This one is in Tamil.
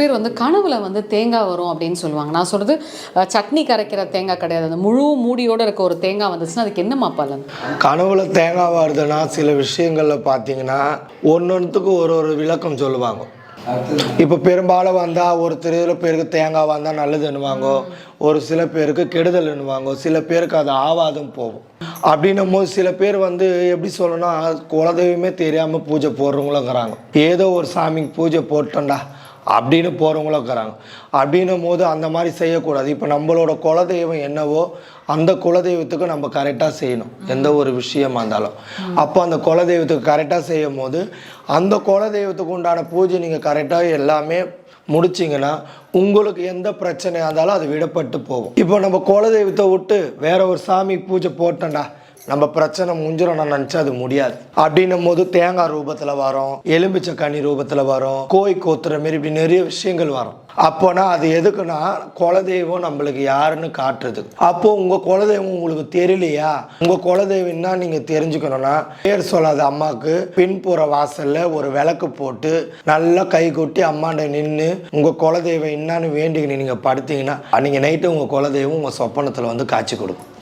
பேர் வந்து கனவுல வந்து தேங்காய் வரும் அப்படின்னு சொல்லுவாங்க. நான் சொல்றது சட்னி கரைக்கிற தேங்காய் கிடையாது. அந்த முழு மூடியோட இருக்க ஒரு தேங்காய் வந்துச்சுன்னா அதுக்கு என்னம்மா பலன்? கனவுல தேங்காய் வருதுன்னா சில விஷயங்களில் பார்த்தீங்கன்னா ஒன்னொன்றுத்துக்கு ஒரு ஒரு விளக்கம் சொல்லுவாங்க. இப்போ பெரும்பாலும் வந்தால் ஒரு சில பேருக்கு தேங்காய் வந்தால் நல்லதுன்னுவாங்க ஒரு சில பேருக்கு கெடுதல்னுவாங்க சில பேருக்கு அது ஆவாதும் போகும். அப்படின்னும் போது சில பேர் வந்து எப்படி சொல்லணும்னா குலதெய்வமே தெரியாமல் பூஜை போடுறவங்களுங்கிறாங்க. ஏதோ ஒரு சாமிக்கு பூஜை போட்டோம்டா அப்படின்னு போகிறவங்களும் இருக்கிறாங்க. அப்படின்னும் போது அந்த மாதிரி செய்யக்கூடாது. இப்போ நம்மளோட குலதெய்வம் என்னவோ அந்த குலதெய்வத்துக்கு நம்ம கரெக்டாக செய்யணும். எந்த ஒரு விஷயமா இருந்தாலும். அப்போ அந்த குலதெய்வத்துக்கு கரெக்டாக செய்யும் போது அந்த குலதெய்வத்துக்கு உண்டான பூஜை நீங்கள் கரெக்டாக எல்லாமே முடிச்சிங்கன்னா உங்களுக்கு எந்த பிரச்சனையாக இருந்தாலும் அது விடப்பட்டு போகும். இப்போ நம்ம குலதெய்வத்தை விட்டு வேற ஒரு சாமி பூஜை போட்டோம்டா. நம்ம பிரச்சனை முடிஞ்சிடும் நான் நினச்சா அது முடியாது. அப்படின்னும் போது தேங்காய் ரூபத்தில் வரும் எலும்பிச்சை கனி ரூபத்தில் வரும் கோய் கோத்துற மாரி இப்படி நிறைய விஷயங்கள் வரும். அப்போனா அது எதுக்குன்னா குலதெய்வம் நம்மளுக்கு யாருன்னு காட்டுறது. அப்போ உங்கள் குலதெய்வம் உங்களுக்கு தெரியலையா? உங்கள் குலதெய்வம் என்ன நீங்கள் தெரிஞ்சுக்கணும்னா பேர் சொல்லாத அம்மாவுக்கு பின்புற வாசலில் ஒரு விளக்கு போட்டு நல்லா கை கொட்டி அம்மாண்ட நின்று உங்கள் குலதெய்வம் என்னன்னு வேண்டிக்கின்னு நீங்கள் படுத்தீங்கன்னா அன்றைக்கி நைட்டு உங்கள் குலதெய்வம் உங்கள் சொப்பனத்தில் வந்து காட்சி கொடுக்கும்.